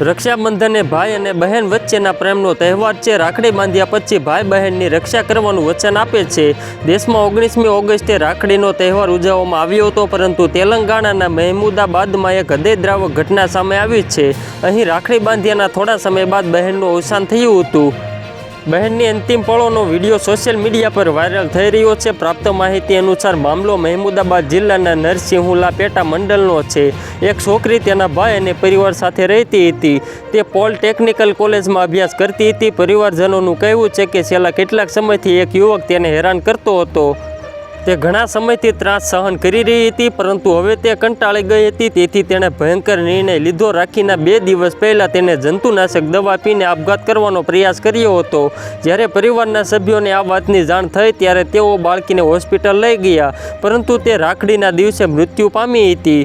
રક્ષાબંધન ભાઈ અને બહેન વચ્ચેના પ્રેમનો તહેવાર છે. રાખડી બાંધ્યા પછી ભાઈ બહેનની રક્ષા કરવાનું વચન આપે છે. દેશમાં ઓગણીસમી ઓગસ્ટે રાખડીનો તહેવાર ઉજવવામાં આવ્યો હતો, પરંતુ તેલંગાણાના મહેમુદાબાદમાં એક હૃદયદ્રાવક ઘટના સામે આવી છે. અહીં રાખડી બાંધ્યાના થોડા સમય બાદ બહેનનું અવસાન થયું હતું. બહેનની અંતિમ પળોનો વીડિયો સોશિયલ મીડિયા પર વાયરલ થઈ રહ્યો છે. પ્રાપ્ત માહિતી અનુસાર મામલો મહેમુદાબાદ જિલ્લાના નરસિંહુલા પેટા મંડળનો છે. એક છોકરી તેના ભાઈ અને પરિવાર સાથે રહેતી હતી. તે પોલિટેકનિકલ કોલેજમાં અભ્યાસ કરતી હતી. પરિવારજનોનું કહેવું છે કે છેલ્લા કેટલાક સમયથી એક યુવક તેને હેરાન કરતો હતો. તે ઘણા સમયથી ત્રાસ સહન કરી રહી હતી, પરંતુ હવે તે કંટાળી ગઈ હતી. તેથી તેણે ભયંકર નિર્ણય લીધો રાખીના બે દિવસ પહેલાં તેને જંતુનાશક દવા પીને આપઘાત કરવાનો પ્રયાસ કર્યો હતો. જ્યારે પરિવારના સભ્યોને આ વાતની જાણ થઈ, ત્યારે તેઓ બાળકીને હોસ્પિટલ લઈ ગયા, પરંતુ તે રાખડીના દિવસે મૃત્યુ પામી હતી.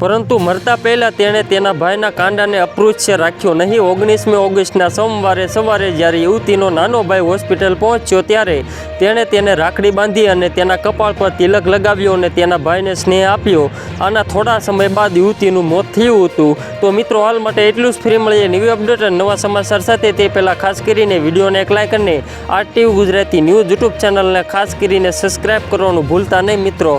પરંતુ મરતા પહેલાં તેણે તેના ભાઈના કાંડાને અપૃચ્છ રાખ્યો નહીં. ઓગણીસમી ઓગસ્ટના સોમવારે સવારે જ્યારે યુવતીનો નાનો ભાઈ હોસ્પિટલ પહોંચ્યો ત્યારે તેણે તેને રાખડી બાંધી અને તેના કપાળ પર તિલક લગાવ્યો અને તેના ભાઈને સ્નેહ આપ્યો. આના થોડા સમય બાદ યુવતીનું મોત થયું હતું. તો મિત્રો, હાલ માટે એટલું જ. ફ્રી મળીએ ન્યૂ અપડેટ અને નવા સમાચાર સાથે. તે પહેલાં ખાસ કરીને વિડીયોને એક લાઇક અને આરટીવી ગુજરાતી ન્યૂઝ યુટ્યુબ ચેનલને ખાસ કરીને સબસ્ક્રાઈબ કરવાનું ભૂલતા નહીં મિત્રો.